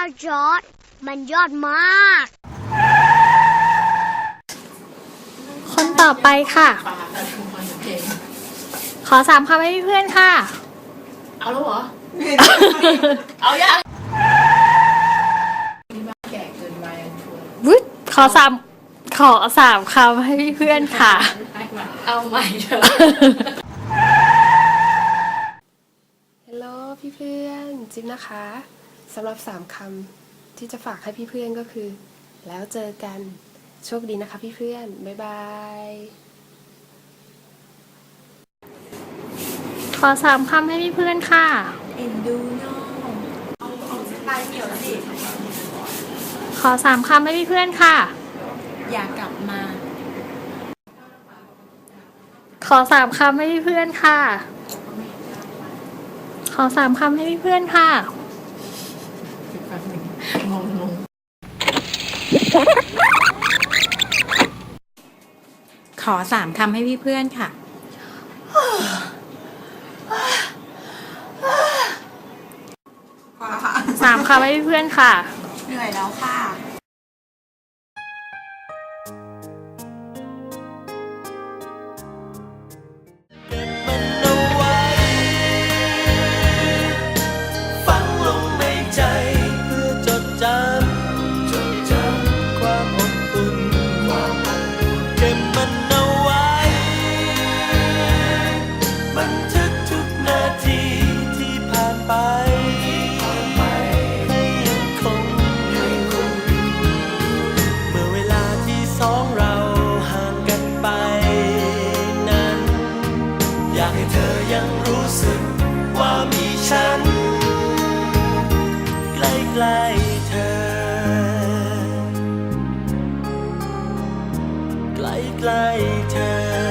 พระเจ้าจอร์ดมันยอดมาก คนต่อไปค่ะ ขอสามคำให้เพื่อนค่ะ เอาแล้วเหรอ เอายังนี่บ้าแก่เกินไปอะชวนวุ้ยขอสามขอสามคำให้เพื่อนค่ะ เอาใหม่เถอะฮัลโหลพี่เพื่อน จิ๊บนะคะ สำหรับสามคำที่จะฝากให้พี่เพื่อนก็คือ แล้วเจอกัน โชคดีนะคะพี่เพื่อน บ๊ายบาย ขอสามคำให้เพื่อนค่ะ เอ็นดูน้องเอาเอาลายเดี่ยวสิ ขอสามคำให้เพื่อนค่ะ อยากกลับมา ขอสามคำให้เพื่อนค่ะ ขอสามคำให้เพื่อนค่ะแป๊บหนึ งงงงขอสามคำให้พี่เพื่อนค่ะ สามคำให้พี่เพื่อนค่ะ เหนื่อยแล้วค่ะ จำจดจำความอบอุ่นความอบอุ่นเก็บมันเอาไว้บันทึกทุกนาทีที่ผ่านไป ให้ยังคงอยู่เมื่อเวลาที่สองเราห่างกันไปนั้น อยากให้เธอยังรู้สึกว่ามีฉัน ใกล้ๆ ใกล้เธอ